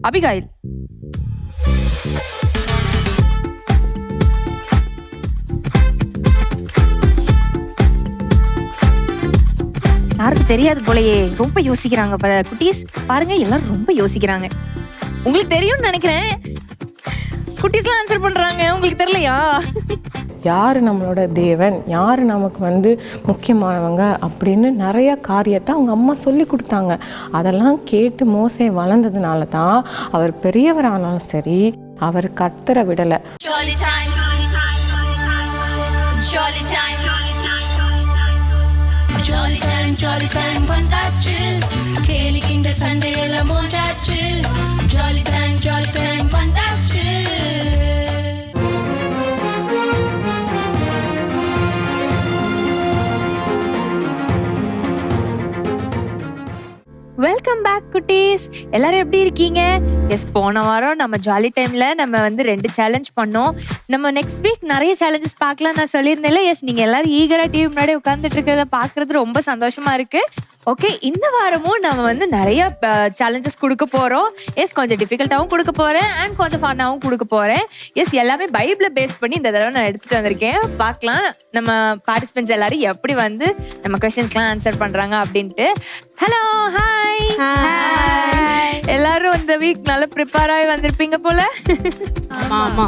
Abigail. யாருக்கு தெரியாது போலயே ரொம்ப யோசிக்கிறாங்க குட்டீஸ். பாருங்க எல்லாரும் ரொம்ப யோசிக்கிறாங்க. உங்களுக்கு தெரியும்னு நினைக்கிறேன். குட்டீஸ்லாம் ஆன்சர் பண்றாங்க உங்களுக்கு தெரியலையா? யார் நம்மளோட தேவன்? யார் நமக்கு வந்து முக்கியமானவங்க? அப்படின்னு நிறைய காரியத்தை அவங்க அம்மா சொல்லி கொடுத்தாங்க. அதெல்லாம் கேட்டு மோசை வளர்ந்ததுனால தான் அவர் பெரியவரானாலும் சரி அவர் கர்த்தரை விடலை. Jolly time, jolly time, வந்தாச்சு. கேலிக்கின்ற சண்டையெல்லாம் மோஞ்சாச்சு ஜாலி டைம் ஜாலி டைம் வந்தாச்சு வெல்கம் பேக் குட்டீஸ். எல்லாரும் எப்படி இருக்கீங்க? எஸ் போன வாரம் நம்ம ஜாலி டைம்ல நம்ம வந்து ரெண்டு சேலஞ்ச் பண்ணோம். நம்ம நெக்ஸ்ட் வீக் நிறைய சேலஞ்சஸ் பார்க்கலாம் நான் சொல்லியிருந்தேன்ல. எஸ் நீங்க எல்லாரும் ஈகரா டிவி முன்னாடி உட்காந்துட்டு இருக்கிறத பார்க்கிறது ரொம்ப சந்தோஷமா இருக்கு. ஓகே இந்த வாரமும் நம்ம வந்து நிறைய சேலஞ்சஸ் கொடுக்க போறோம். எஸ் கொஞ்சம் டிஃபிகல்ட்டாகவும் கொடுக்க போறேன் அண்ட் கொஞ்சம் ஃபன்னாகவும் கொடுக்க போறேன். எஸ் எல்லாமே பைபிளை பேஸ் பண்ணி இந்த தடவை நான் எடுத்துட்டு வந்திருக்கேன். பார்க்கலாம் நம்ம பார்ட்டிசிபென்ட்ஸ் எல்லாரும் எப்படி வந்து நம்ம கொஸ்டின்ஸ்லாம் ஆன்சர் பண்றாங்க அப்படின்ட்டு. ஹலோ ஹாய் எல்லாரும் இந்த வீக் நல்லா ப்ரிப்பேர் ஆகி வந்திருப்பீங்க போல. ஆமா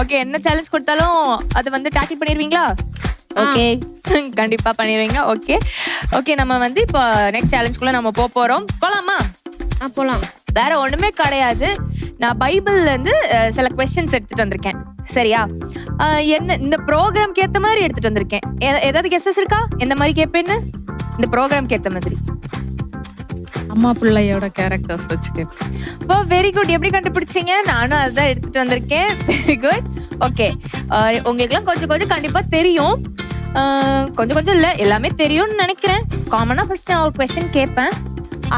ஓகே என்ன சேலஞ்ச் கொடுத்தாலும் அதை வந்து டேக்கிள் பண்ணிடுவீங்களா? ஓகே கண்டிப்பா பண்ணிடுவீங்க. ஓகே ஓகே நம்ம வந்து இப்போ நெக்ஸ்ட் சேலஞ்சுக்குள்ள நம்ம போக போறோம். போலாமா? போலாம். வேற ஒண்ணுமே கிடையாது. நான் பைபிள்ல இருந்து சில கொஸ்டின்ஸ் எடுத்துட்டு வந்திருக்கேன். சரியா? என்ன இந்த ப்ரோக்ராம்க்கு ஏத்த மாதிரி எடுத்துட்டு வந்திருக்கேன். ஏதாவது கெஸ்ஸஸ் இருக்கா? எந்த மாதிரி கேட்பேன்னு இந்த ப்ரோக்ராம்க்கு ஏத்த மாதிரி. அம்மா பிள்ளையோட கேரக்டர்ஸ் வச்சுக்க. ஓ வெரி குட் எப்படி கண்டுபிடிச்சீங்க? நானும் அதுதான் எடுத்துட்டு வந்திருக்கேன். வெரி குட் ஓகே உங்களுக்குலாம் கொஞ்சம் கொஞ்சம் கண்டிப்பா தெரியும். கொஞ்சம் கொஞ்சம் இல்ல. எல்லாமே தெரியும்னு நினைக்கிறேன். காமனா ஃபர்ஸ்ட் நான் ஒரு கொஸ்டின் கேட்பேன்.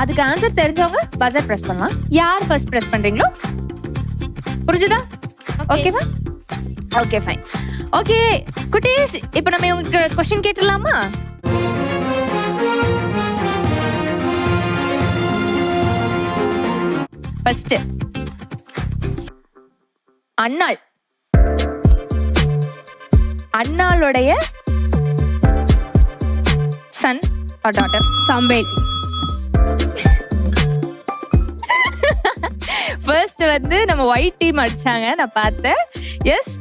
அதுக்கு ஆன்சர் தெரிஞ்சவங்க பசர் பிரஸ் பண்ணலாம். யார் ஃபர்ஸ்ட் பிரஸ் பண்றீங்களோ? புரிஞ்சுதா? ஓகேவா ஓகே ஃபைன் ஓகே குட்டீஸ் இப்போ நம்ம உங்களுக்கு கொஸ்டின் கேட்டுடலாமா? ஃபர்ஸ்ட் அண்ணாள். அண்ணாளுடைய சன் ஆர் டாட்டர் சம்பேல். ஃபர்ஸ்ட் வந்து நம்ம ஒயிட் டீம் அடிச்சாங்க. நான் பார்த்தேன். எஸ்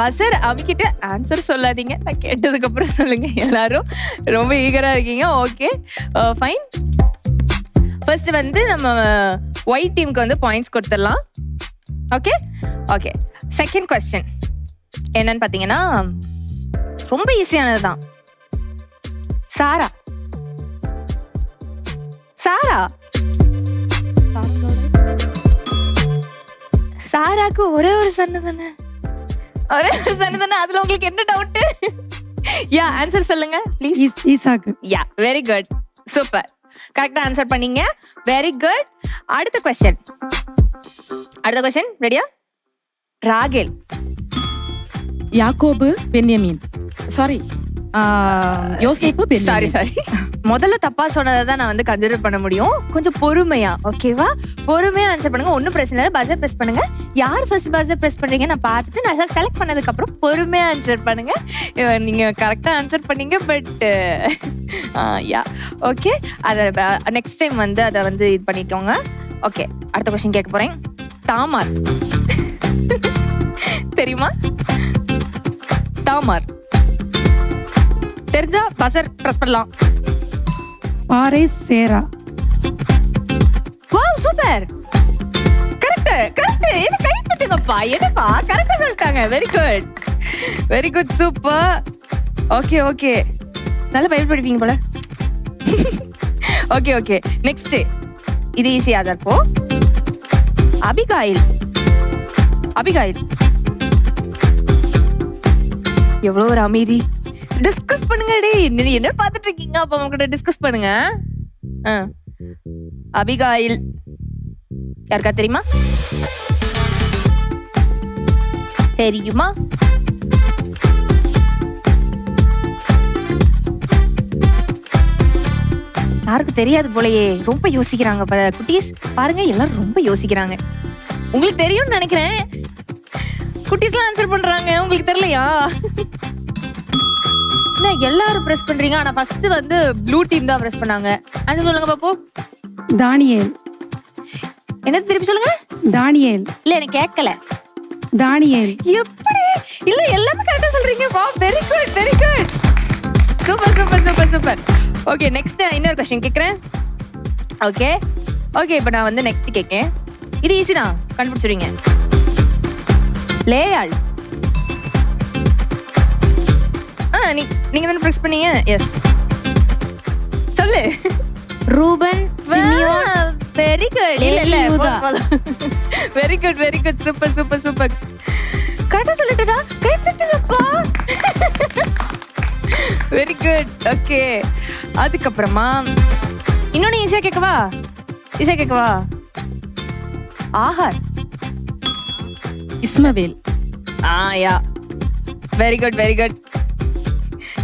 பசர் அவங்கிட்ட ஆன்சர் சொல்லாதீங்க. நான் கேட்டதுக்கு அப்புறம் சொல்லுங்க. எல்லாரும் ரொம்ப ஈகரா இருக்கீங்க. ஓகே ஃபைன் ஃபர்ஸ்ட் வந்து நம்ம ஒயிட் டீமுக்கு வந்து பாயிண்ட்ஸ் கொடுத்துடலாம். ஓகே ஓகே செகண்ட் கொஸ்டின் என்னன்னு பார்த்தீங்கன்னா ரொம்ப ஈஸியானது தான். சாரா. சாரா. சாராக்கு ஒரே ஒரு சன்னு தானே? ஒரே ஒரு சன்னு தானே? அதுல உங்களுக்கு என்ன டவுட் யா ஆன்சர் சொல்லுங்க ப்ளீஸ் ஈசாக்கு. யா வெரி குட் சூப்பர் கரெக்டா ஆன்சர் பண்ணீங்க. வெரி குட் அடுத்த கொஸ்டின் அடுத்த கொஸ்டின் ரெடியா ராகேல். யாக்கோபு பென்யமீன். சாரி யோசேப்பு சாரி சாரி முதல்ல தப்பா சொன்னதை தான் நான் வந்து கன்சிடர் பண்ண முடியும். கொஞ்சம் பொறுமையா ஓகேவா பொறுமையா ஆன்சர் பண்ணுங்க ஒன்றும் பிரச்சனை இல்லை. பஸ்ஸர் ப்ரெஸ் பண்ணுங்க. யார் ஃபர்ஸ்ட் பஸ்ஸர் ப்ரெஸ் பண்றீங்க நான் பார்த்துட்டு நல்லா செலக்ட் பண்ணதுக்கு அப்புறம் பொறுமையா ஆன்சர் பண்ணுங்க. நீங்க கரெக்டா ஆன்சர் பண்ணீங்க பட் யா ஓகே அதை நெக்ஸ்ட் டைம் வந்து அதை வந்து இது பண்ணிக்கோங்க. ஓகே அடுத்த கொஸ்டின் கேட்க போறேன். தாமார். தெரியுமா? தாமார். தெரிஞ்சா பசர் ப்ரெஸ் பண்ணலாம். பாறை சேரா. வாவ் சூப்பர் கரெக்ட் கரெக்ட் என்ன கை தட்டுங்கப்பா? என்னப்பா? கரெக்டா சொல்லிட்டாங்க. Very good very good super okay okay நல்ல பைபிள் படிப்பீங்க போல. ஓகே ஓகே நெக்ஸ்ட் இது ஈஸியா தான் இப்போ அபிகாயில். அபிகாயில். எவ்வளவு ஒரு அமைதி. டிஸ்கஸ் பண்ணுங்க டேய். நீ என்ன பார்த்துட்டு இருக்கீங்க அப்ப அவங்க கூட டிஸ்கஸ் பண்ணுங்க. ஆ. அபிகாயில். யாருக்கா தெரியுமா? தெரியுமா? யாருக்கும் தெரியாது போலயே. ரொம்ப யோசிக்கிறாங்க ப- குட்டீஸ். பாருங்க எல்லாரும் ரொம்ப யோசிக்கிறாங்க. உங்களுக்கு தெரியும்னு நினைக்கிறேன். குட்டீஸ்லாம் ஆன்சர் பண்றாங்க. உங்களுக்கு தெரியலையா? என்ன எல்லாரும் பிரஸ் பண்றீங்க? ஆனா ஃபர்ஸ்ட் வந்து ப்ளூ டீம் தான் பிரஸ் பண்ணாங்க. ஆன்சர் சொல்லுங்க பாப்போம். தானியேல். என்ன திருப்பி சொல்லுங்க? தானியேல். இல்ல எனக்கு கேட்கல. தானியேல். எப்படி? இல்ல எல்லாமே கரெக்டா சொல்றீங்க. வா very good very good super super super super okay next இன்னொரு கொஸ்டின் கேக்குறேன். ஓகே ஓகே இப்போ நான் வந்து நெக்ஸ்ட் கேட்கேன் இது ஈஸி தான். கண்டுபிடிச்சிடுவீங்க. லேயாள் நீ நீங்க தானே ப்ரெஸ் பண்ணீங்க? எஸ் சொல்லு. ரூபன் சிமியோன் வெரி குட் இல்ல இல்ல. Very good very good super super super கரெக்டா சொல்லிட்டடா கை தட்டுங்கப்பா வெரி குட் ஓகே அதுக்கப்புறமா இன்னொன்னு ஈஸியா கேட்கவா ஈஸியா கேட்கவா ஆஹார் இஸ்மவேல். ஆ yeah very good very good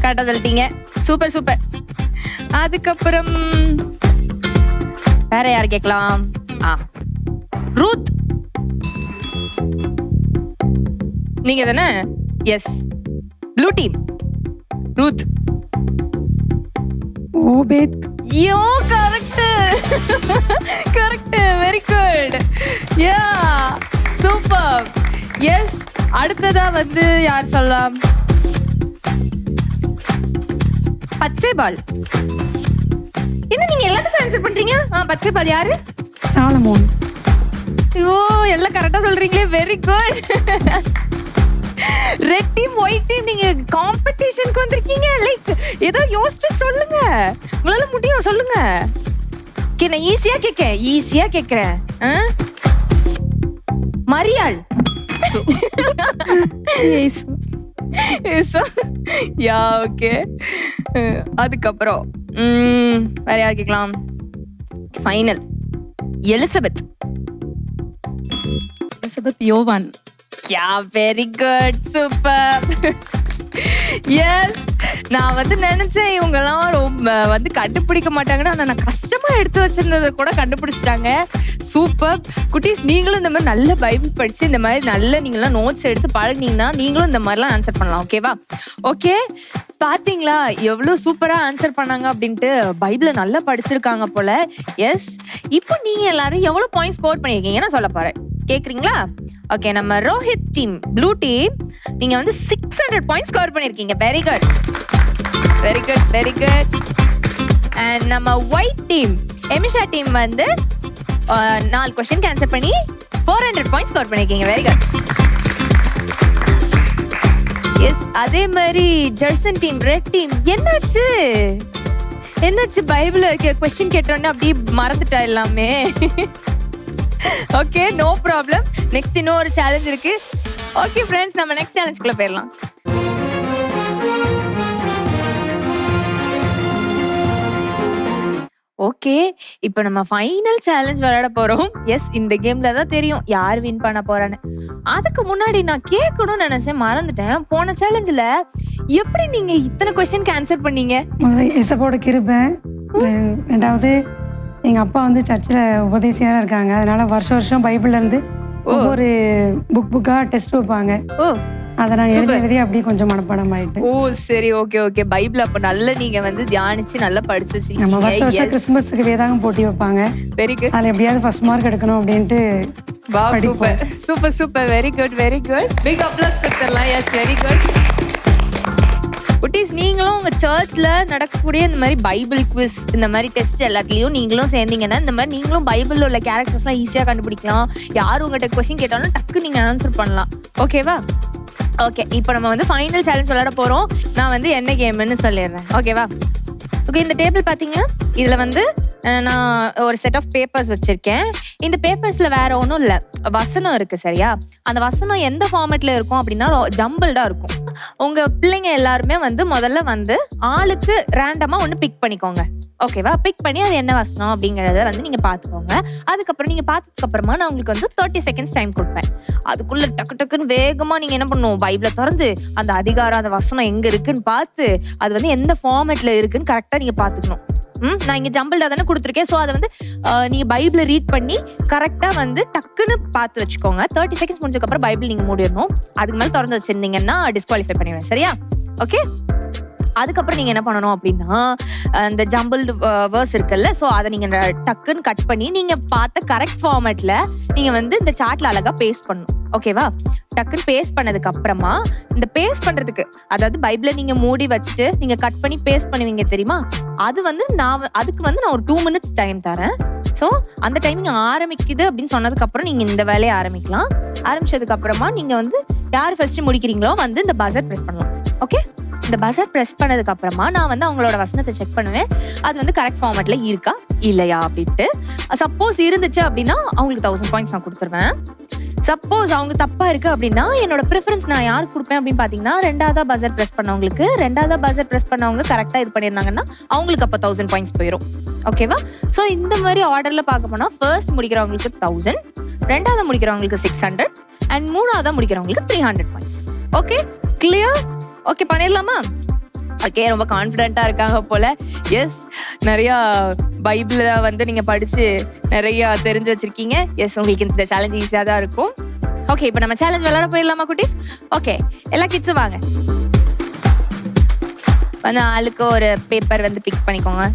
கரெக்டா சொல்லிட்டீங்க. Super super. அதுக்கப்புறம் வேற யார் கேட்கலாம்? ஆ. ரூத். நீங்க தானே? Yes blue team Ruth. Obed. யோ correct correct very good yeah super yes அடுத்ததா வந்து யார் சொல்லலாம்? பச்சை பால். என்ன நீங்க எல்லாத்துக்கும் ஆன்சர் பண்றீங்க? ஆ பச்சை பால் யாரு? சாலமோன். ஐயோ எல்லாம் கரெக்டா சொல்றீங்களே. Very good red team white team நீங்க காம்படிஷனுக்கு வந்திருக்கீங்க. லைக் ஏதோ யோசிச்சு சொல்லுங்க. உங்களால முடியும் சொல்லுங்க. ஓகே நான் ஈஸியா கேட்கேன் ஈஸியா கேட்கறேன்? மரியாள். யா ஓகே அதுக்கப்புறம் ம், வேற யார் கேட்கலாம்? ஃபைனல் எலிசபெத் எலிசபெத் யோவான் yeah very good super yes நான் வந்து நினைச்சேன் இவங்கெல்லாம் ரொம்ப வந்து கண்டுபிடிக்க மாட்டாங்கன்னு. ஆனா நான் கஷ்டமா எடுத்து வச்சிருந்ததை கூட கண்டுபிடிச்சிட்டாங்க. சூப்பர் குட்டீஸ் நீங்களும் இந்த மாதிரி நல்ல பைபிள் படிச்சு இந்த மாதிரி நல்ல நீங்களாம் நோட்ஸ் எடுத்து பழகுனீங்கன்னா நீங்களும் இந்த மாதிரிலாம் ஆன்சர் பண்ணலாம் ஓகேவா ஓகே பாத்தீங்களா? எவ்வளவு சூப்பரா ஆன்சர் பண்ணாங்க அப்படின்ட்டு பைபிள நல்லா படிச்சிருக்காங்க போல. எஸ் இப்போ நீங்க எல்லாரும் எவ்வளவு பாயிண்ட் ஸ்கோர் பண்ணிருக்கீங்கன்னு சொல்ல போறேன். கேக்குறீங்களா? ஓகே நம்ம ரோஹித் டீம் ப்ளூ டீம் நீங்க வந்து சிக்ஸ் ஹண்ட்ரட் பாயிண்ட் ஸ்கோர் பண்ணிருக்கீங்க very good very good very good and நம்ம ஒயிட் டீம் எமிஷா டீம் வந்து நாலு கொஸ்டின் ஆன்சர் பண்ணி ஃபோர் ஹண்ட்ரட் பாயிண்ட் ஸ்கோர் பண்ணியிருக்கீங்க வெரி குட் எஸ் அதே மாதிரி ஜெர்சன் டீம் ரெட் டீம் என்னாச்சு? என்னாச்சு? பைபிள் கொஸ்டின் கேட்டோன்னே அப்படியே மறந்துட்டா எல்லாமே. ஓகே நோ ப்ராப்ளம் நெக்ஸ்ட் இன்னும் ஒரு சேலஞ்ச் இருக்கு. ஓகே ஃப்ரெண்ட்ஸ் நம்ம நெக்ஸ்ட் சேலஞ்சுக்குள்ள போயிடலாம். ஓகே இப்போ நம்ம ஃபைனல் சேலஞ்ச் விளையாட போறோம். எஸ் இந்த கேம்ல தான் தெரியும் யார் வின் பண்ண போறான்னு. அதுக்கு முன்னாடி நான் கேட்கணும்னு நினைச்சேன் மறந்துட்டேன். போன சேலஞ்சில் எப்படி நீங்க இத்தனை கொஸ்டினுக்கு ஆன்சர் பண்ணீங்க? முதல்ல எசப்போட கிருபை. ரெ- ரெண்டாவது எங்க அப்பா வந்து சர்ச்சில் உபதேசியாரா இருக்காங்க. அதனால வருஷம் வருஷம் பைபிள்ல இருந்து ஒவ்வொரு புக் புக்கா டெஸ்ட் வைப்பாங்க. ஓ. அதை நான் எழுதி Super. எழுதி அப்படியே கொஞ்சம் மனப்பாடம் ஆயிட்டு ஓ சரி ஓகே ஓகே. பைபிள் அப்ப நல்ல நீங்க வந்து தியானிச்சு நல்லா படிச்சு நம்ம வருஷம் வருஷம் வச்சிருக்கீங்க கிறிஸ்துமஸுக்கு வேதாகம் போட்டி வைப்பாங்க. வெரி குட் அதில் எப்படியாவது ஃபர்ஸ்ட் மார்க் எடுக்கணும் அப்படின்ட்டு படிப்போம். Super. Super super. Very good very good big applause கொடுத்துடலாம். எஸ் வெரி குட் குட்டீஸ் நீங்களும் உங்க சர்ச்ல நடக்கக்கூடிய இந்த மாதிரி பைபிள் குவிஸ் இந்த மாதிரி டெஸ்ட் எல்லாத்துலயும் நீங்களும் சேர்ந்தீங்கன்னா இந்த மாதிரி நீங்களும் பைபிள்ல உள்ள கேரக்டர்ஸ்லாம் ஈஸியா கண்டுபிடிக்கலாம். யார் உங்ககிட்ட கொஸ்டின் கேட்டாலும் டக்கு நீங்க ஆன்சர் பண்ணலாம். ஓகேவா ஓகே இப்போ நம்ம வந்து ஃபைனல் சேலஞ்ச் விளையாட போறோம். நான் வந்து என்ன கேம்னு சொல்லிடுறேன். ஓகேவா ஓகே இந்த டேபிள் பார்த்தீங்க இதில் வந்து நான் ஒரு செட் ஆஃப் பேப்பர்ஸ் வச்சுருக்கேன். இந்த பேப்பர்ஸில் வேற ஒன்றும் இல்லை. வசனம் இருக்குது சரியா? அந்த வசனம் எந்த ஃபார்மேட்டில் இருக்கும் அப்படின்னா ஜம்பிள்டாக இருக்கும். உங்கள் பிள்ளைங்க எல்லாருமே வந்து முதல்ல வந்து ஆளுக்கு ரேண்டமாக ஒன்று பிக் பண்ணிக்கோங்க. ஓகேவா பிக் பண்ணி அது என்ன வசனம் அப்படிங்கிறத வந்து நீங்கள் பார்த்துக்கோங்க அதுக்கப்புறம் நீங்கள் பார்த்ததுக்கு அப்புறமா நான் உங்களுக்கு வந்து தேர்ட்டி செகண்ட்ஸ் டைம் கொடுப்பேன். அதுக்குள்ள டக்கு டக்குன்னு வேகமாக நீங்கள் என்ன பண்ணணும்? பைபிளை திறந்து அந்த அதிகாரம் அந்த வசனம் எங்கே இருக்குன்னு பார்த்து அது வந்து எந்த ஃபார்மேட்ல இருக்குன்னு கரெக்டாக நீங்கள் பார்த்துக்கணும் ம் நான் இங்க ஜம்பிள்டா தானே கொடுத்துருக்கேன். ஸோ அதை வந்து அஹ், நீங்க பைபிளை ரீட் பண்ணி கரெக்டா வந்து டக்குன்னு பார்த்து வச்சுக்கோங்க. தேர்ட்டி செகண்ட்ஸ் முடிஞ்சதுக்கப்புறம் பைபிள் நீங்க மூடிடணும். அதுக்கு மேல திறந்து வச்சிருந்தீங்கன்னா டிஸ்குவாலிஃபை பண்ணிடுவேன். சரியா? ஓகே அதுக்கப்புறம் நீங்க என்ன பண்ணணும் அப்படின்னா இந்த ஜம்பிள்டு வேர்ஸ் இருக்குல்ல ஸோ அதை நீங்க டக்குன்னு கட் பண்ணி நீங்க பார்த்த கரெக்ட் ஃபார்மேட்ல நீங்க வந்து இந்த சார்ட்டில் அழகா பேஸ்ட் பண்ணணும். ஓகேவா டக்குன்னு பேஸ்ட் பண்ணதுக்கு அப்புறமா இந்த பேஸ்ட் பண்றதுக்கு அதாவது பைபிளை நீங்க மூடி வச்சுட்டு நீங்க கட் பண்ணி பேஸ்ட் பண்ணுவீங்க தெரியுமா? அது வந்து நான் அதுக்கு வந்து நான் ஒரு டூ மினிட்ஸ் டைம் தரேன். ஸோ அந்த டைமிங் ஆரம்பிக்குது அப்படின்னு சொன்னதுக்கு அப்புறம் நீங்க இந்த வேலையை ஆரம்பிக்கலாம். ஆரம்பிச்சதுக்கு அப்புறமா நீங்க வந்து யார் ஃபர்ஸ்ட் முடிக்கிறீங்களோ வந்து இந்த பசர் ப்ரெஸ் பண்ணலாம். ஓகே இந்த பசர் ப்ரெஸ் பண்ணதுக்கு அப்புறமா நான் வந்து அவங்களோட வசனத்தை செக் பண்ணுவேன். அது வந்து கரெக்ட் ஃபார்மேட்ல இருக்கா? இல்லையா? அப்படின்ட்டு. சப்போஸ் இருந்துச்சு அப்படின்னா அவங்களுக்கு தௌசண்ட் பாயிண்ட்ஸ் நான் கொடுத்துருவேன். சப்போஸ் அவங்க தப்பா இருக்கு அப்படின்னா என்னோட ப்ரிஃபரன்ஸ் நான் யாருக்கு கொடுப்பேன் அப்படின்னு பாத்தீங்கன்னா ரெண்டாவதா பசர் ப்ரெஸ் பண்ணவங்களுக்கு ரெண்டாவதா பசர் ப்ரெஸ் பண்ணவங்க கரெக்டா இது பண்ணியிருந்தாங்கன்னா அவங்களுக்கு அப்போ தௌசண்ட் பாயிண்ட்ஸ் போயிடும் ஓகேவா ஸோ இந்த மாதிரி ஆர்டர்ல பார்க்க போனா ஃபர்ஸ்ட் முடிக்கிறவங்களுக்கு தௌசண்ட் ரெண்டாவது முடிக்கிறவங்களுக்கு சிக்ஸ் ஹண்ட்ரட் அண்ட் மூணாவதா முடிக்கிறவங்களுக்கு three hundred points okay clear okay பண்ணிடலாமா? ஓகே ரொம்ப கான்ஃபிடென்ட்டா இருக்காங்க போல. எஸ் நிறைய பைபிளில் வந்து நீங்க படிச்சு நிறைய தெரிஞ்சு வச்சிருக்கீங்க. எஸ் உங்களுக்கு இந்த சேலஞ்ச் ஈஸியா தான் இருக்கும். ஓகே இப்போ நம்ம சேலஞ்ச் விளையாட போயிடலாமா குட்டீஸ்? ஓகே எல்லா கிட்ஸும் வாங்க. வந்து ஆளுக்கு ஒரு பேப்பர் வந்து பிக் பண்ணிக்கோங்க.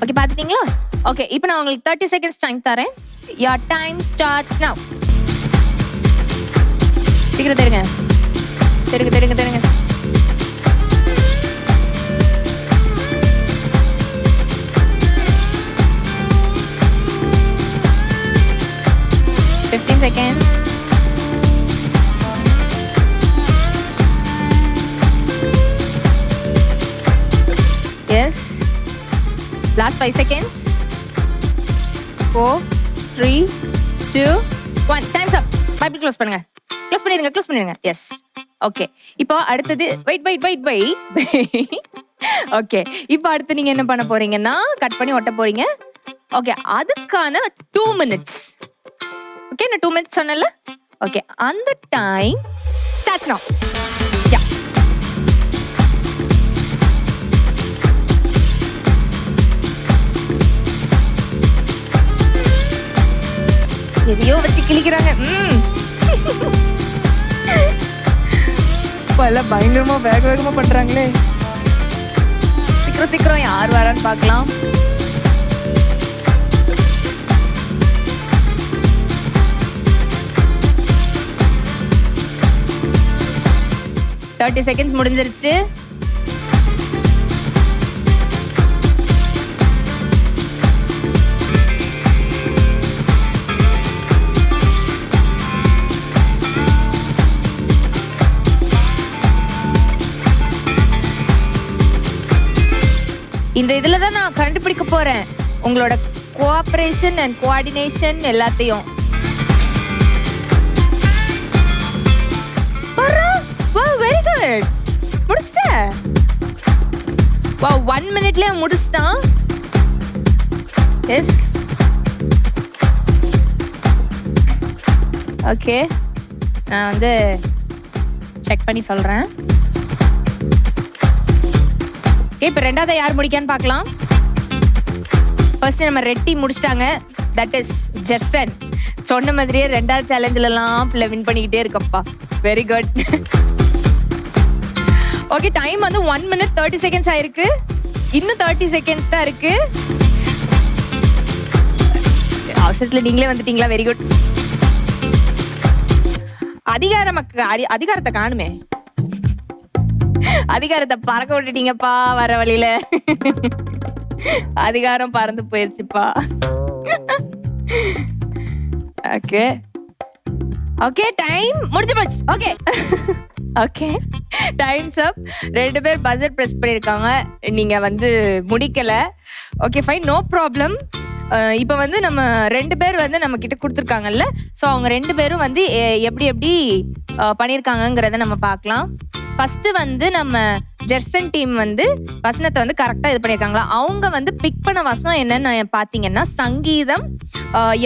ஓகே பார்த்துட்டீங்களா ஓகே இப்போ நான் உங்களுக்கு தேர்ட்டி செகண்ட்ஸ் டைம் தரேன். யோர் டைம் ஸ்டார்ட்ஸ் நவ் சீக்கிரம் தெரியுங்க தெரியுங்க தெரியுங்க தெரியுங்க last five seconds four three two one time's up Bible close பண்ணுங்க. க்ளோஸ் பண்ணிடுங்க க்ளோஸ் பண்ணிடுங்க. எஸ் ஓகே இப்போ அடுத்தது wait wait wait wait okay இப்போ அடுத்து நீங்க என்ன பண்ண போறீங்கன்னா கட் பண்ணி ஒட்ட போறீங்க. ஓகே அதுக்கான டூ மினிட்ஸ் ஓகே நான் டூ மினிட்ஸ் சொன்னல ஓகே அந்த டைம் ஸ்டார்ட் நான் எதையோ வச்சு கிழிக்கிறாங்க. ம். பல பயங்கரமா வேக வேகமா பண்றாங்களே. சீக்கிரம் சீக்கிரம் யார் வரான்னு பார்க்கலாம். தேர்ட்டி செகண்ட்ஸ் முடிஞ்சிருச்சு. இந்த இதில் தான் நான் கண்டுபிடிக்க போகிறேன் உங்களோட கோஆப்ரேஷன் அண்ட் கோஆர்டினேஷன் எல்லாத்தையும். வெரி குட் முடிச்சிட்ட? வா ஒன் மினிட்லயே முடிச்சிட்டான். எஸ் ஓகே நான் வந்து செக் பண்ணி சொல்கிறேன் இப்போ ரெண்டாவது யார் முடிக்கான்னு பார்க்கலாம். ஃபர்ஸ்ட் நம்ம ரெட்டி முடிச்சிட்டாங்க. தட் இஸ் ஜெர்சன் சொன்ன மாதிரியே ரெண்டாவது சேலஞ்சிலலாம் பிள்ளை வின் பண்ணிக்கிட்டே இருக்கப்பா. வெரி குட் ஓகே டைம் வந்து ஒன் மினிட் தேர்ட்டி செகண்ட்ஸ் ஆயிருக்கு. இன்னும் தேர்ட்டி செகண்ட்ஸ் தான் இருக்கு. அவசரத்துல நீங்களே வந்துட்டீங்களா? வெரி குட் அதிகாரம் அதிகாரத்தை காணுமே. அதிகாரத்தை பறக்க விட்டுட்டீங்கப்பா வர வழியில. அதிகாரம் பறந்து போயிருச்சுப்பா. ஓகே ஓகே டைம் முடிஞ்சு போச்சு. ஓகே ஓகே டைம்ஸ் அப் ரெண்டு பேர் பட்ஜெட் ப்ரெஸ் பண்ணியிருக்காங்க. நீங்க வந்து முடிக்கலை. ஓகே ஃபைன் நோ ப்ராப்ளம் இப்போ வந்து நம்ம ரெண்டு பேர் வந்து நம்ம கிட்ட கொடுத்துருக்காங்கல்ல. ஸோ அவங்க ரெண்டு பேரும் வந்து எ- எப்படி எப்படி பண்ணியிருக்காங்கங்கிறத நம்ம பார்க்கலாம். ஃபர்ஸ்ட் வந்து நம்ம ஜெர்சன் டீம் வந்து வசனத்தை வந்து கரெக்டாக இது பண்ணியிருக்காங்களா அவங்க வந்து பிக் பண்ண வசனம் என்னன்னு பார்த்தீங்கன்னா சங்கீதம்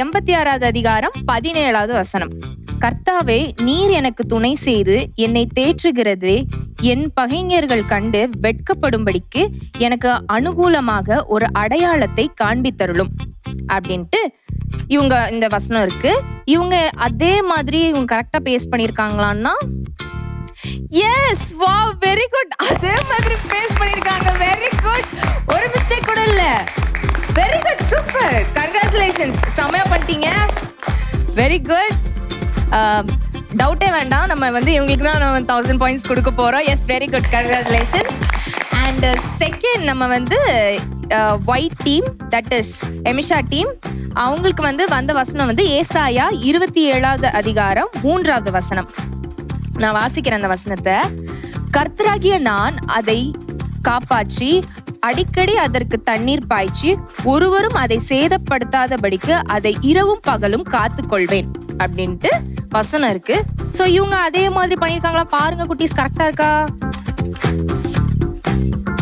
எண்பத்தி ஆறாவது அதிகாரம் பதினேழாவது வசனம். கர்த்தாவே நீர் எனக்கு துணை செய்து என்னை தேற்றுகிறது. என் பகைஞர்கள் கண்டு வெட்கப்படும்படிக்கு எனக்கு அனுகூலமாக ஒரு அடையாளத்தை காண்பித்தருளும். அப்படின்ட்டு இவங்க இந்த வசனம் இருக்கு. இவங்க அதே மாதிரி இவங்க கரெக்டா பேஸ் பண்ணிருக்காங்களான்னா எஸ் வா வெரி குட் அதே மாதிரி பேஸ் பண்ணிருக்காங்க வெரி குட் ஒரு மிஸ்டேக் கூட இல்ல. வெரி குட் சூப்பர் கங்க்ராச்சுலேஷன்ஸ் செமையா பண்ணிட்டீங்க. வெரி குட் டவுட்டே வேண்டாம். நம்ம வந்து இவங்களுக்கு தான் நம்ம தௌசண்ட் பாயிண்ட்ஸ் கொடுக்க போறோம். Yes very good congratulations and second நம்ம வந்து white team that is எமிஷா team அவங்களுக்கு வந்து வந்த வசனம் வந்து ஏசாயா இருபத்தி ஏழாவது அதிகாரம் மூன்றாவது வசனம். நான் வாசிக்கிறேன் அந்த வசனத்தை. கர்த்தராகிய நான் அதை காப்பாற்றி அடிக்கடி அதற்கு தண்ணீர் பாய்ச்சி ஒருவரும் அதை சேதப்படுத்தாதபடிக்கு அதை இரவும் பகலும் காத்துக்கொள்வேன். அப்படின்ட்டு வசனம் இருக்கு. சோ இவங்க அதே மாதிரி பண்ணிருக்காங்களா பாருங்க குட்டீஸ் கரெக்டா இருக்கா?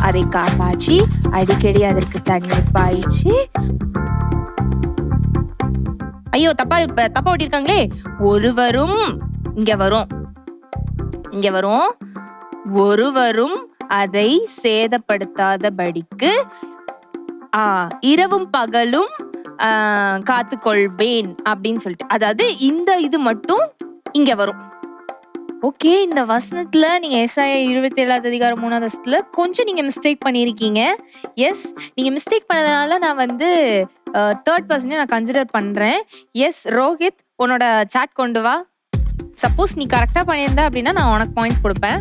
அதை காப்பாற்றி அடிக்கடி அதற்கு தண்ணீர் பாய்ச்சி ஐயோ தப்பா தப்பா ஓட்டிருக்காங்களே ஒருவரும் இங்க வரும். இங்க வரும். ஒருவரும் அதை சேதப்படுத்தாதபடிக்கு ஆ இரவும் பகலும் காத்துக்கொள்வேன் அப்படின்னு சொல்லிட்டு. அதாவது இந்த இது மட்டும் இங்க வரும். ஓகே இந்த வசனத்துல நீங்க எஸ்ஐ இருபத்தி ஏழாவது அதிகாரம் மூணாவது வசத்துல கொஞ்சம் நீங்க மிஸ்டேக் பண்ணியிருக்கீங்க எஸ் நீங்க மிஸ்டேக் பண்ணதுனால நான் வந்து தேர்ட் பர்சனே நான் கன்சிடர் பண்றேன். எஸ் ரோஹித் உன்னோட சாட் கொண்டு வா. சப்போஸ் நீ கரெக்டா பண்ணியிருந்த அப்படின்னா நான் உனக்கு பாயிண்ட்ஸ் கொடுப்பேன்.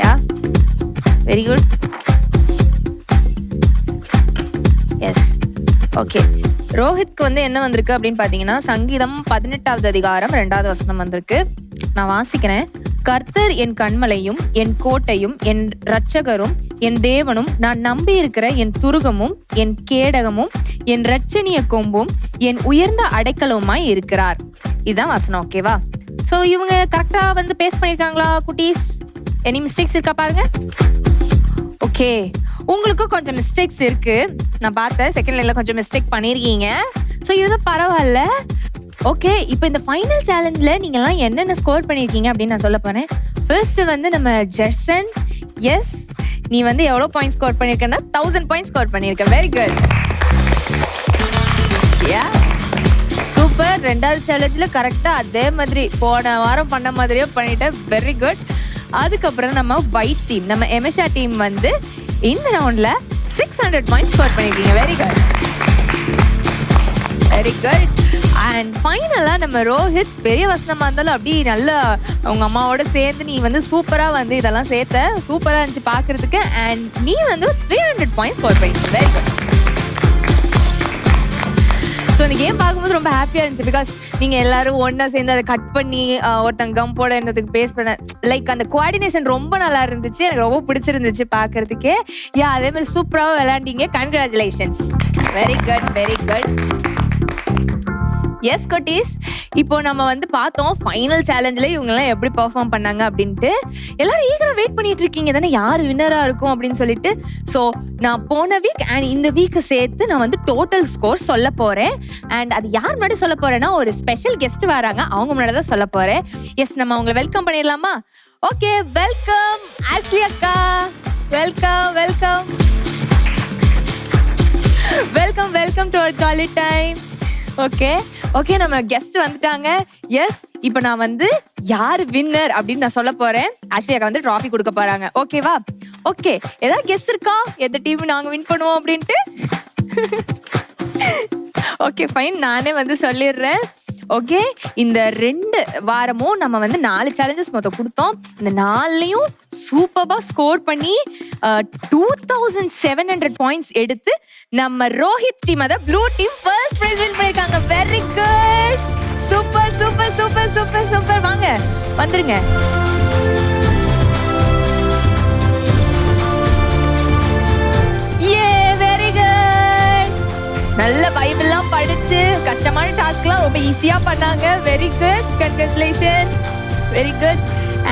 Yeah very good yes okay ரோஹித்க்கு வந்து என்ன வந்திருக்கு அப்படின்னு பார்த்தீங்கன்னா சங்கீதம் பதினெட்டாவது அதிகாரம் ரெண்டாவது வசனம் வந்திருக்கு. நான் வாசிக்கிறேன். கர்த்தர் என் கண்மலையும் என் கோட்டையும் என் இரட்சகரும் என் தேவனும் நான் நம்பி இருக்கிற என் துருகமும் என் கேடகமும் என் இரட்சணிய கொம்பும் என் உயர்ந்த அடைக்கலவுமாய் இருக்கிறார். இதுதான் வசனம் ஓகேவா ஸோ இவங்க கரெக்டாக வந்து பேஸ் பண்ணியிருக்காங்களா குட்டீஸ்? எனி மிஸ்டேக்ஸ் இருக்கா பாருங்க. ஓகே உங்களுக்கும் கொஞ்சம் மிஸ்டேக்ஸ் இருக்கு. நான் பார்த்தேன் செகண்ட் லைன்ல கொஞ்சம் மிஸ்டேக் பண்ணியிருக்கீங்க. ஸோ இருந்தால் பரவாயில்ல. ஓகே இப்போ இந்த ஃபைனல் சேலஞ்சில் நீங்கள்லாம் என்னென்ன ஸ்கோர் பண்ணியிருக்கீங்க அப்படின்னு நான் சொல்ல போகிறேன் ஃபர்ஸ்ட் வந்து நம்ம ஜெர்சன் எஸ் நீ வந்து எவ்வளோ பாயிண்ட் ஸ்கோர் பண்ணியிருக்கேன்னா தௌசண்ட் பாயிண்ட் ஸ்கோர் பண்ணியிருக்க. வெரி குட் யா சூப்பர் ரெண்டாவது சேலஞ்சில் கரெக்டாக அதே மாதிரி போன வாரம் பண்ண மாதிரியே பண்ணிட்டேன். வெரி குட் அதுக்கப்புறம் நம்ம ஒயிட் டீம் நம்ம எமிஷா டீம் வந்து இந்த ரவுண்டில் சிக்ஸ் ஹண்ட்ரட் பாயிண்ட் ஸ்கோர் பண்ணியிருக்கீங்க. Very good very good and ஃபைனலாக நம்ம ரோஹித் பெரிய வசனமாக இருந்தாலும் அப்படி நல்லா அவங்க அம்மாவோட சேர்ந்து நீ வந்து சூப்பராக வந்து இதெல்லாம் சேர்த்த. சூப்பராக இருந்துச்சு பார்க்குறதுக்கு. அண்ட் நீ வந்து த்ரீ ஹண்ட்ரட் பாயிண்ட் ஸ்கோர் பண்ணி வெரி குட் ஸோ இந்த கேம் பார்க்கும்போது ரொம்ப ஹாப்பியாக இருந்துச்சு. பிகாஸ் நீங்கள் எல்லாரும் ஒன்றா சேர்ந்து அதை கட் பண்ணி ஒருத்தங்க கம் போட இருந்ததுக்கு பேஸ் பண்ண லைக் அந்த கோஆர்டினேஷன் ரொம்ப நல்லா இருந்துச்சு. எனக்கு ரொம்ப பிடிச்சிருந்துச்சு பார்க்கறதுக்கே. யா அதே மாதிரி சூப்பராக விளையாண்டீங்க. Congratulations very good very good yes கொட்டீஸ் இப்போ நம்ம வந்து பார்த்தோம் ஃபைனல் சேலஞ்சில் இவங்கெல்லாம் எப்படி பர்ஃபார்ம் பண்ணாங்க அப்படின்ட்டு. எல்லாரும் ஈகரா வெயிட் பண்ணிட்டு இருக்கீங்க. தானே யார் வின்னராக இருக்கும் அப்படின்னு சொல்லிட்டு. ஸோ நான் போன வீக் அண்ட் இந்த வீக்கு சேர்த்து நான் வந்து டோட்டல் ஸ்கோர் சொல்ல போகிறேன் அண்ட் அது யார் முன்னாடி சொல்ல போகிறேன்னா ஒரு ஸ்பெஷல் கெஸ்ட் வராங்க. அவங்க முன்னாடி தான் சொல்ல போகிறேன் எஸ் நம்ம அவங்களை வெல்கம் பண்ணிடலாமா? ஓகே வெல்கம் ஆஷ்லி அக்கா. Welcome welcome welcome welcome to our jolly time okay okay நம்ம கெஸ்ட் வந்துட்டாங்க. எஸ் இப்போ நான் வந்து யார் வின்னர் அப்படின்னு நான் சொல்ல போறேன். ஆக்சுவலி வந்து ட்ராஃபி கொடுக்க போறாங்க. ஓகேவா ஓகே ஏதாவது கெஸ்ட் இருக்கா? எந்த டீம் நாங்க வின் பண்ணுவோம் அப்படின்ட்டு? ஓகே ஃபைன் நானே வந்து சொல்லிடுறேன். ஓகே இந்த ரெண்டு வாரமும் நம்ம வந்து நாலு சேலஞ்சஸ் மொத்தம் கொடுத்தோம். இந்த நாலுலையும் சூப்பராக ஸ்கோர் பண்ணி two thousand seven hundred points எடுத்து நம்ம ரோஹித் டீம் அதை blue team first prize win பண்ணிருக்காங்க. Very good super super super super super வாங்க வந்துருங்க. நல்ல பைபிள்லாம் படிச்சு கஷ்டமான டாஸ்க்லாம் ரொம்ப ஈஸியா பண்ணாங்க. Very good congratulations very good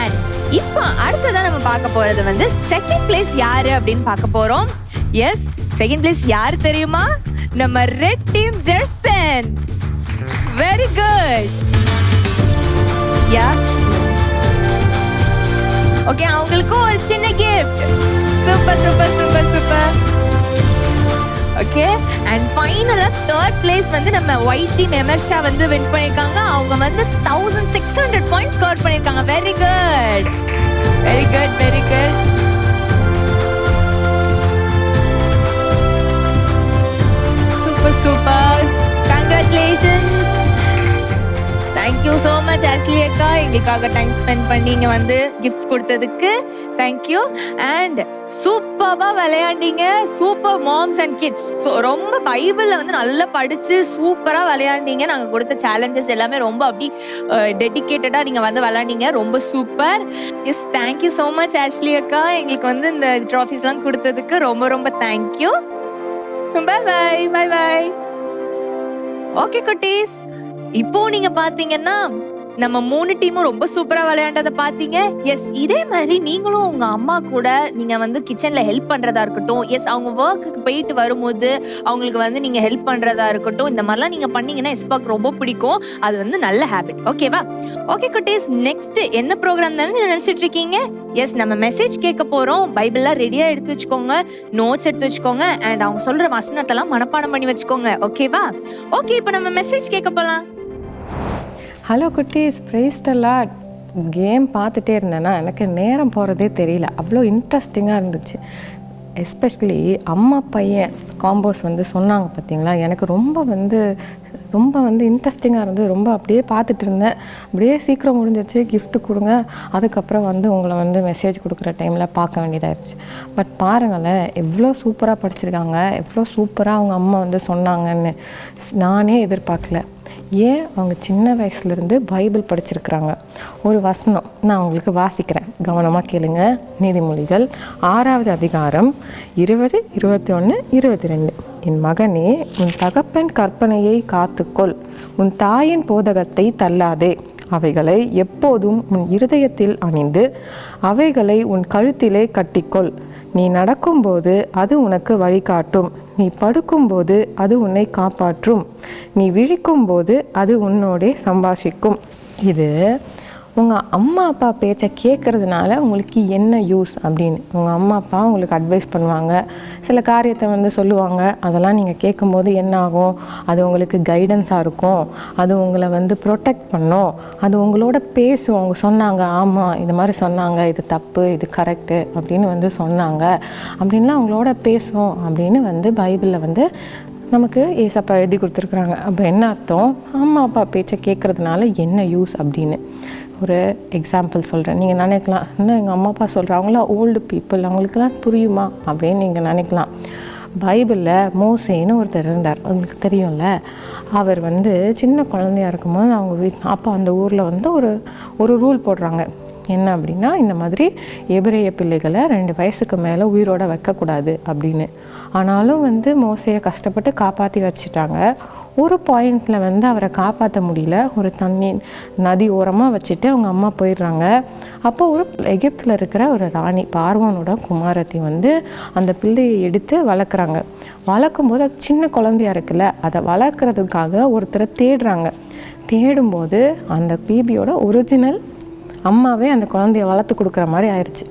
and இப்போ அடுத்ததா நம்ம பார்க்க போறது வந்து செகண்ட் பிளேஸ் யாரு அப்படின்னு பார்க்க போறோம். எஸ் செகண்ட் பிளேஸ் யாரு தெரியுமா? நம்ம red team Gerson very good yeah okay அவங்களுக்கும் ஒரு சின்ன gift super super super super okay and ஃபைனலாக தேர்ட் பிளேஸ் வந்து நம்ம ஒயிட் டீம் எமர்ஷா வந்து வின் பண்ணிருக்காங்க. அவங்க வந்து thousand six hundred point score பண்ணியிருக்காங்க very good very good very good super super congratulations thank you so much actually அக்கா. எங்களுக்காக டைம் ஸ்பெண்ட் பண்ணி இங்கே வந்து கிஃப்ட்ஸ் கொடுத்ததுக்கு. தேங்க்யூ அண்ட் சூப்பராக விளையாண்டீங்க. Super moms and kids so ரொம்ப பைபிளில் வந்து நல்லா படித்து சூப்பராக விளையாண்டீங்க. நாங்கள் கொடுத்த சேலஞ்சஸ் எல்லாமே ரொம்ப அப்படி டெடிக்கேட்டடாக நீங்கள் வந்து விளையாண்டீங்க. ரொம்ப super. Yes thank you so much Ashley அக்கா. எங்களுக்கு வந்து இந்த ட்ராஃபிஸ்லாம் கொடுத்ததுக்கு ரொம்ப ரொம்ப thank you bye bye bye bye okay குட்டீஸ். இப்போ நீங்க பாத்தீங்கன்னா நம்ம மூணு டீமும் ரொம்ப சூப்பரா விளையாண்டதை பாத்தீங்க எஸ் இதே மாதிரி நீங்களும் உங்க அம்மா கூட நீங்க வந்து கிச்சன்ல ஹெல்ப் பண்றதா இருக்கட்டும். எஸ் அவங்க ஒர்க்குக்கு போயிட்டு வரும்போது அவங்களுக்கு வந்து நீங்க ஹெல்ப் பண்றதா இருக்கட்டும். இந்த மாதிரிலாம் நீங்க பண்ணீங்கன்னா எஸ்பாக்கு ரொம்ப பிடிக்கும். அது வந்து நல்ல ஹேபிட் ஓகேவா ஓகே குட்டீஸ் நெக்ஸ்ட் என்ன ப்ரோக்ராம் தானே நினைச்சிட்டு இருக்கீங்க? எஸ் நம்ம மெசேஜ் கேட்க போறோம். பைபிள்லாம் ரெடியா எடுத்து வச்சுக்கோங்க. நோட்ஸ் எடுத்து வச்சுக்கோங்க. அண்ட் அவங்க சொல்ற வசனத்தெல்லாம் மனப்பாடம் பண்ணி வச்சுக்கோங்க. ஓகேவா ஓகே இப்போ நம்ம மெசேஜ் கேட்க போலாம். ஹலோ குட்டீஸ். ப்ரைஸ் த லாட் கேம் பார்த்துட்டே இருந்தேன்னா எனக்கு நேரம் போகிறதே தெரியல. அவ்வளோ இன்ட்ரெஸ்டிங்காக இருந்துச்சு. எஸ்பெஷலி அம்மா பையன் காம்போஸ் வந்து சொன்னாங்க பார்த்தீங்களா? எனக்கு ரொம்ப வந்து ரொம்ப வந்து இன்ட்ரெஸ்டிங்காக இருந்து ரொம்ப அப்படியே பார்த்துட்டு இருந்தேன். அப்படியே சீக்கிரம் முடிஞ்சிருச்சு. கிஃப்ட் கொடுங்க. அதுக்கப்புறம் வந்து உங்களை வந்து மெசேஜ் கொடுக்குற டைமில் பார்க்க வேண்டியதாகிடுச்சு பட் பாருங்களேன் எவ்வளோ சூப்பராக படிச்சிருக்காங்க. எவ்வளோ சூப்பராக அவங்க அம்மா வந்து சொன்னாங்கன்னு. நானே எதிர்பார்க்கல. ஏன் அவங்க சின்ன வயசுலேருந்து பைபிள் படிச்சிருக்கிறாங்க? ஒரு வசனம் நான் உங்களுக்கு வாசிக்கிறேன். கவனமாக கேளுங்க. நீதிமொழிகள் ஆறாவது அதிகாரம் இருபது இருபத்தி ஒன்று இருபத்தி ரெண்டு என் மகனே உன் தகப்பன் கற்பனையை காத்துக்கொள். உன் தாயின் போதகத்தை தள்ளாதே. அவைகளை எப்போதும் உன் இருதயத்தில் அணிந்து அவைகளை உன் கழுத்திலே கட்டிக்கொள். நீ நடக்கும்போது அது உனக்கு வழிகாட்டும். நீ படுக்கும்போது அது உன்னை காப்பாற்றும். நீ விழிக்கும்போது அது உன்னோடே சம்பாஷிக்கும். இது உங்கள் அம்மா அப்பா பேச்சை கேட்கறதுனால உங்களுக்கு என்ன யூஸ் அப்படின்னு? உங்கள் அம்மா அப்பா உங்களுக்கு அட்வைஸ் பண்ணுவாங்க. சில காரியத்தை வந்து சொல்லுவாங்க. அதெல்லாம் நீங்கள் கேட்கும்போது என்ன ஆகும்? அது உங்களுக்கு கைடன்ஸாக இருக்கும். அது உங்களை வந்து ப்ரொடெக்ட் பண்ணும். அது உங்களோட பேசும். அவங்க சொன்னாங்க ஆமாம் இது மாதிரி சொன்னாங்க. இது தப்பு. இது கரெக்டு அப்படின்னு வந்து சொன்னாங்க. அப்படின்லாம் அவங்களோட பேசும் அப்படின்னு வந்து பைபிளில் வந்து நமக்கு ஏசப்பா எழுதி கொடுத்துருக்குறாங்க. அப்போ என்ன அர்த்தம்? அம்மா அப்பா பேச்சை கேட்குறதுனால என்ன யூஸ் அப்படின்னு? ஒரு எக்ஸாம்பிள் சொல்கிறேன் நீங்கள் நினைக்கலாம் இன்னும் எங்கள் அம்மா அப்பா சொல்கிற அவங்களாம் ஓல்டு பீப்புள் அவங்களுக்குலாம் புரியுமா? அப்படின்னு நீங்கள் நினைக்கலாம். பைபிளில் மோசேன்னு ஒருத்தர் இருந்தார். உங்களுக்கு தெரியும்ல? அவர் வந்து சின்ன குழந்தையா இருக்கும்போது அவங்க வீட் அப்போ அந்த ஊரில் வந்து ஒரு ஒரு ரூல் போடுறாங்க. என்ன அப்படின்னா இந்த மாதிரி எபிரேய பிள்ளைகளை ரெண்டு வயசுக்கு மேலே உயிரோட வைக்கக்கூடாது அப்படின்னு. ஆனாலும் வந்து மோசையை கஷ்டப்பட்டு காப்பாற்றி வச்சுட்டாங்க. ஒரு பாயிண்டில் வந்து அவரை காப்பாற்ற முடியல. ஒரு தண்ணி நதி ஓரமாக வச்சுட்டு அவங்க அம்மா போயிடுறாங்க. அப்போ ஒரு எகிப்தில் இருக்கிற ஒரு ராணி பார்வனோட குமாரத்தி வந்து அந்த பிள்ளையை எடுத்து வளர்க்குறாங்க. வளர்க்கும்போது அது சின்ன குழந்தையா இருக்குல்ல அதை வளர்க்குறதுக்காக ஒருத்தரை தேடுறாங்க. தேடும்போது அந்த பிபியோட ஒரிஜினல் அம்மாவே அந்த குழந்தைய வளர்த்து கொடுக்குற மாதிரி ஆயிடுச்சு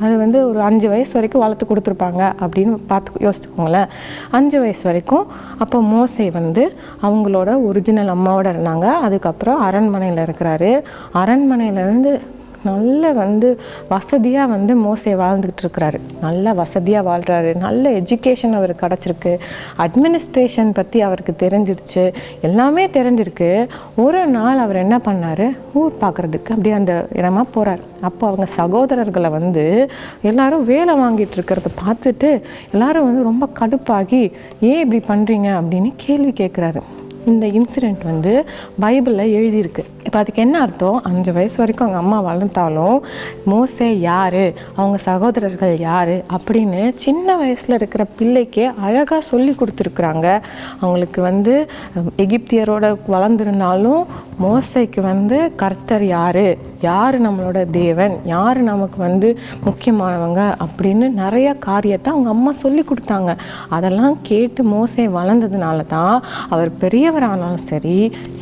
அது வந்து ஒரு அஞ்சு வயசு வரைக்கும் வளர்த்து கொடுத்துருப்பாங்க அப்படின்னு பார்த்து யோசிச்சுக்கோங்களேன். அஞ்சு வயசு வரைக்கும் அப்போ மோசை வந்து அவங்களோட ஒரிஜினல் அம்மாவோட இருந்தாங்க. அதுக்கப்புறம் அரண்மனையில் இருக்கிறாரு. அரண்மனையிலேருந்து நல்ல வந்து வசதியாக வந்து மோசே வாழ்ந்துக்கிட்டு இருக்கிறாரு. நல்ல வசதியாக வாழ்கிறாரு நல்ல எஜுகேஷன் அவருக்கு கிடச்சிருக்கு. அட்மினிஸ்ட்ரேஷன் பற்றி அவருக்கு தெரிஞ்சிருச்சு. எல்லாமே தெரிஞ்சிருக்கு. ஒரு நாள் அவர் என்ன பண்ணார்? ஊர் பார்க்குறதுக்கு அப்படியே அந்த இடமா போகிறார் அப்போ அவங்க சகோதரர்களை வந்து எல்லாரும் வேலை வாங்கிட்டு இருக்கிறத பார்த்துட்டு எல்லாரும் வந்து ரொம்ப கடுப்பாகி ஏன் இப்படி பண்ணுறீங்க அப்படின்னு கேள்வி கேட்குறாரு இந்த இன்சிடெண்ட் வந்து பைபிளில் எழுதியிருக்கு. இப்போ அதுக்கு என்ன அர்த்தம்? அஞ்சு வயசு வரைக்கும் அவங்க அம்மா வளர்ந்தாலும் மோசே யார்? அவங்க சகோதரர்கள் யார்? அப்படின்னு சின்ன வயசில் இருக்கிற பிள்ளைக்கே அழகாக சொல்லி கொடுத்துருக்குறாங்க. அவங்களுக்கு வந்து எகிப்தியரோட வளர்ந்துருந்தாலும் மோசைக்கு வந்து கர்த்தர் யார்? யார் நம்மளோட தேவன்? யார் நமக்கு வந்து முக்கியமானவங்க? அப்படின்னு நிறைய காரியத்தை அவங்க அம்மா சொல்லி கொடுத்தாங்க. அதெல்லாம் கேட்டு மோசை வளர்ந்ததுனால தான் அவர் பெரிய பெரியவர் ஆனாலும் சரி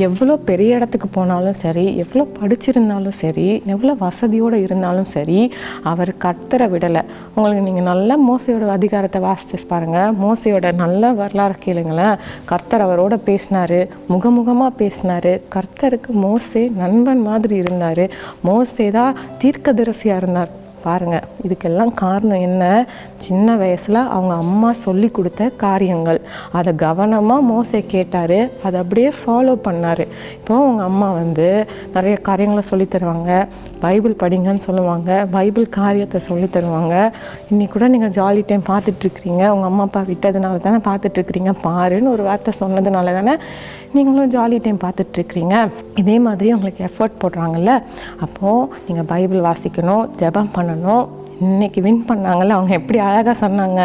எவ்வளோ பெரிய இடத்துக்கு போனாலும் சரி எவ்வளோ படிச்சிருந்தாலும் சரி எவ்வளோ வசதியோடு இருந்தாலும் சரி அவர் கத்தரை விடலை. உங்களுக்கு நீங்கள் நல்லா மோசையோட அதிகாரத்தை வாசிச்சு பாருங்கள் மோசையோட நல்ல வரலாறு கேளுங்களேன். கர்த்தர் அவரோட பேசினாரு முகமுகமாக பேசினார். கர்த்தருக்கு மோசே நண்பன் மாதிரி இருந்தார். மோசே தான் தீர்க்கதரிசியாக இருந்தார். பாருங்கள் இதுக்கெல்லாம் காரணம் என்ன? சின்ன வயசில் அவங்க அம்மா சொல்லி கொடுத்த காரியங்கள். அதை கவனமாக மோசை கேட்டார். அதை அப்படியே ஃபாலோ பண்ணார். இப்போ அவங்க அம்மா வந்து நிறைய காரியங்களை சொல்லித் தருவாங்க. பைபிள் படிங்கன்னு சொல்லுவாங்க. பைபிள் காரியத்தை சொல்லித் தருவாங்க. இன்னைக்கு கூட நீங்கள் ஜாலி டைம் பார்த்துட்ருக்கிறீங்க உங்கள் அம்மா அப்பா விட்டதுனால தானே பார்த்துட்ருக்கிறீங்க பாருன்னு ஒரு வார்த்தை சொன்னதுனால தானே நீங்களும் ஜாலி டைம் பார்த்துட்ருக்கிறீங்க. இதே மாதிரி உங்களுக்கு எஃபர்ட் போடுறாங்கல்ல. அப்போது நீங்கள் பைபிள் வாசிக்கணும் ஜெபம் பண்ணணும். இன்னைக்கு வின் பண்ணாங்கல்ல அவங்க எப்படி அழகாக சொன்னாங்க.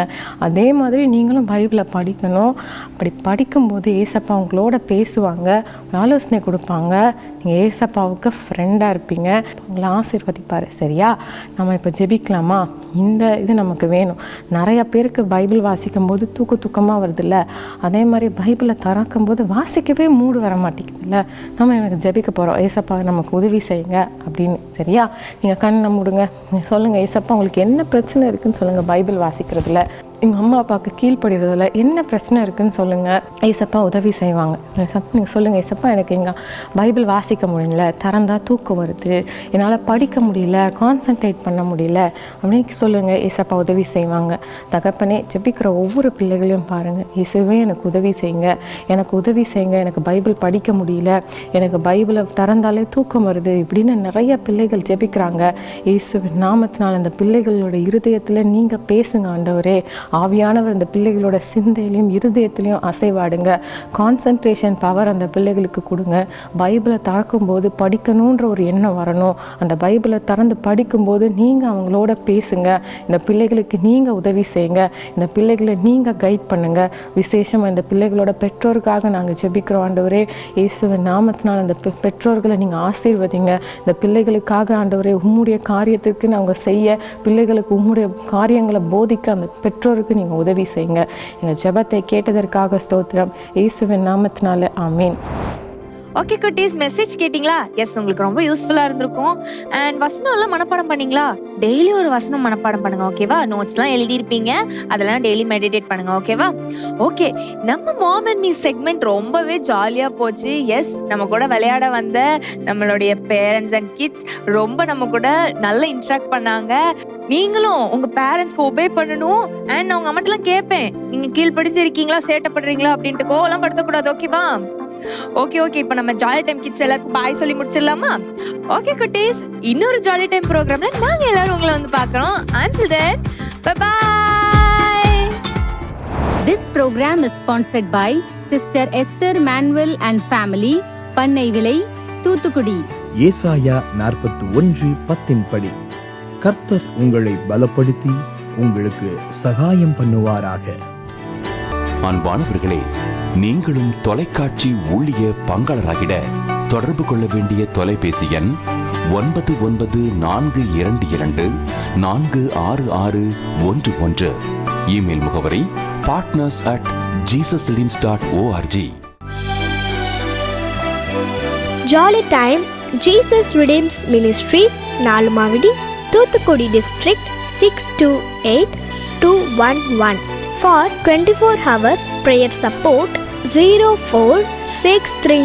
அதே மாதிரி நீங்களும் பைபிளை படிக்கணும். அப்படி படிக்கும்போது ஏசப்பா அவங்களோட பேசுவாங்க ஆலோசனை கொடுப்பாங்க. நீங்கள் ஏசப்பாவுக்கு ஃப்ரெண்டாக இருப்பீங்க. உங்களை ஆசீர்வதிப்பார். சரியா? நம்ம இப்போ ஜெபிக்கலாமா? இந்த இது நமக்கு வேணும். நிறைய பேருக்கு பைபிள் வாசிக்கும் போது தூக்க தூக்கமாக வருதுல்ல. அதே மாதிரி பைபிளை திறக்கும் போது வாசிக்கவே மூடு வர மாட்டேங்குதுல்ல. நம்ம எனக்கு ஜெபிக்க போகிறோம் ஏசப்பா நமக்கு உதவி செய்யுங்க அப்படின்னு. சரியா? நீங்கள் கண்ணை மூடுங்க. சொல்லுங்கள் ஏசப்பா உங்களுக்கு என்ன பிரச்சனை இருக்குதுன்னு சொல்லுங்கள் பைபிள் வாசிக்கிறதுல. எங்கள் அம்மா அப்பாவுக்கு கீழ்ப்படுறதுல என்ன பிரச்சனை இருக்குன்னு சொல்லுங்கள் ஏசப்பா உதவி செய்வாங்க. ஏசப்பா நீங்கள் சொல்லுங்கள் ஏசப்பா எனக்கு எங்கள் பைபிள் வாசிக்க முடியல திறந்தா தூக்கம் வருது என்னால் படிக்க முடியல கான்சென்ட்ரேட் பண்ண முடியல அப்படின்னு சொல்லுங்கள் ஏசப்பா உதவி செய்வாங்க. தகப்பனே ஜெபிக்கிற ஒவ்வொரு பிள்ளைகளையும் பாருங்கள் இயேசுவே எனக்கு உதவி செய்யுங்க. எனக்கு உதவி செய்யுங்க. எனக்கு பைபிள் படிக்க முடியல. எனக்கு பைபிளை திறந்தாலே தூக்கம் வருது இப்படின்னு நிறைய பிள்ளைகள் ஜெபிக்கிறாங்க. இயேசு நாமத்தினால் அந்த பிள்ளைகளோட இருதயத்தில் நீங்கள் பேசுங்க ஆண்டவரே. ஆவியானவர் அந்த பிள்ளைகளோட சிந்தையிலையும் இருதயத்திலையும் அசைவாடுங்க. கான்சன்ட்ரேஷன் பவர் அந்த பிள்ளைகளுக்கு கொடுங்க. பைபிளை திறக்கும்போது படிக்கணுன்ற ஒரு எண்ணம் வரணும். அந்த பைபிளை திறந்து படிக்கும்போது நீங்கள் அவங்களோட பேசுங்க. இந்த பிள்ளைகளுக்கு நீங்கள் உதவி செய்யுங்க. இந்த பிள்ளைகளை நீங்கள் கைட் பண்ணுங்க. விசேஷமாக இந்த பிள்ளைகளோட பெற்றோருக்காக நாங்கள் ஜெபிக்கிறோம். ஆண்டவரே இயேசுவின் நாமத்தினால் அந்த பெ- பெற்றோர்களை நீங்கள் ஆசீர்வதிங்க. இந்த பிள்ளைகளுக்காக ஆண்டவரே உம்முடைய காரியத்திற்கு நாங்கள் செய்ய பிள்ளைகளுக்கு உம்முடைய காரியங்களை போதிக்க அந்த பெற்றோர் பெற்றோருக்கு நீங்கள் உதவி செய்யுங்க. எங்கள் ஜெபத்தை கேட்டதற்காக ஸ்தோத்திரம். இயேசுவின் நாமத்தினால ஆமீன். ஓகே குட்டீஸ் மெசேஜ் கேட்டிங்களா? எஸ் உங்களுக்கு ரொம்ப யூஸ்ஃபுல்லாக இருந்திருக்கும். அண்ட் வசனம் எல்லாம் மனப்பாடம் பண்ணீங்களா? டெய்லி ஒரு வசனம் மனப்பாடம் பண்ணுங்க ஓகேவா நோட்ஸ்லாம் எழுதியிருப்பீங்க. அதெல்லாம் டெய்லி மெடிடேட் பண்ணுங்க ஓகேவா ஓகே நம்ம மாம் அண்ட் மீ செக்மெண்ட் ரொம்பவே ஜாலியாக போச்சு. எஸ் நம்ம கூட விளையாட வந்த நம்மளுடைய பேரண்ட்ஸ் அண்ட் கிட்ஸ் ரொம்ப நம்ம கூட நல்லா இன்ட்ராக்ட் பண்ணாங்க. நீங்களும் உங்க பேரண்ட்ஸ்க்கு ஒபே பண்ணணும். அண்ட் நான் அவங்க அம்மாட்டெல்லாம் கேட்பேன். நீங்க கீழ்படிஞ்சிருக்கீங்களா சேட்டை பண்றீங்களா? அப்படின்ட்டு கோவெல்லாம் படுத்தக்கூடாது ஓகேவா ஓகே ஓகே இப்போ நம்ம ஜாலி டைம் கிட்ஸ் எல்லாருக்கும் பாய் சொல்லி முடிச்சிடலாமா? ஓகே குட்டீஸ் இன்னொரு ஜாலி டைம் ப்ரோக்ராம்ல நாங்க எல்லாரும் உங்களை வந்து பார்க்கறோம். Then bye bye This program is sponsored by Sister Esther Manuel and Family, பண்ணை விலை தூத்துக்குடி ஏசாயா நாற்பத்தி ஒன்று பத்தின் படி. கர்த்தர் உங்களை பலப்படுத்தி உங்களுக்கு சகாயம் பண்ணுவாராக. அன்பானவர்களே நீங்களும் தொலைக்காட்சி ஊழிய பங்காளராகிட தொடர்பு கொள்ள வேண்டிய தொலைபேசி எண் ஒன்பது ஒன்பது நான்கு இரண்டு இரண்டு நான்கு ஆறு ஆறு ஒன்று ஒன்று. இமெயில் முகவரி partners at Jesus dot ORG jolly time Jesus redeems ministries Nalumavadi Thoothukudi district six two eight two one one for twenty four hours prayer support zero four six three